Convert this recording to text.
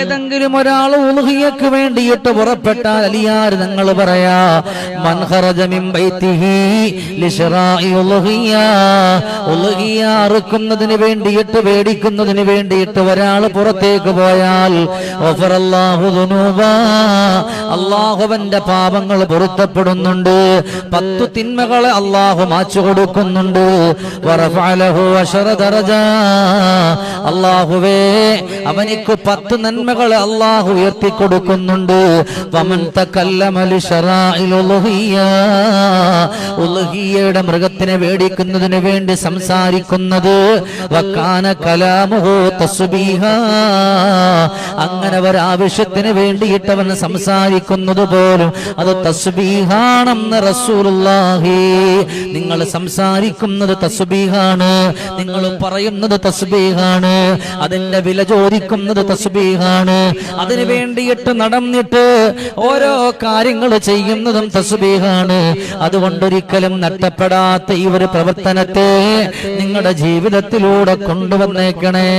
ഏതെങ്കിലും ഒരാൾ ഉളുഹിയക്ക് വേണ്ടിയിട്ട് പുറപ്പെട്ടാൽ അലിയാർ നിങ്ങൾ പറയാ അറുക്കുന്നതിന് വേണ്ടിയിട്ട് പേടിക്കുന്നതിന് വേണ്ടിയിട്ട് ഒരാൾ പുറത്തേക്ക് പോയാൽ അള്ളാഹുവന്റെ പാപങ്ങൾ പൊരുത്തപ്പെടുന്നുണ്ട്. പത്തു തിന്മകളെ അള്ളാഹു മാച്ചു കൊടുക്കുന്നുണ്ട്. അള്ളാഹുവേ അവനിക്ക് പത്ത് നന്മകളെ അള്ളാഹു ഉയർത്തിക്കൊടുക്കുന്നുണ്ട്. ഉലഹിയയുടെ മൃഗത്തിനെ വേടിക്കുന്നതിന് വേണ്ടി സംസാരിക്കുന്നത്. വക്കാന കലാമുഹു തസ്ബീഹ. അങ്ങനെ ഒരാവശ്യത്തിന് വേണ്ടിയിട്ട് അവൻ സംസാരിക്കുന്നത് പോലും അത് തസ്ബീഹാണെന്ന് റസൂലുള്ളാഹി. നിങ്ങൾ സംസാരിക്കുന്നത് തസ്ബീഹാണ് നിങ്ങൾ പറയുന്നത് തസ്ബീഹാണ് അതിന്റെ വില ചോദിക്കുന്നത് തസ്ബീഹാണ്. അതിനു വേണ്ടിയിട്ട് നടന്നിട്ട് ഓരോ കാര്യങ്ങൾ ചെയ്യുന്നതും തസ്ബീഹാണ്. അതുകൊണ്ടൊരിക്കലും നഷ്ടപ്പെടാത്ത ഈ ഒരു പ്രവർത്തനത്തെ നിങ്ങളുടെ ജീവിതത്തിലൂടെ കൊണ്ടുവന്നേക്കണേ.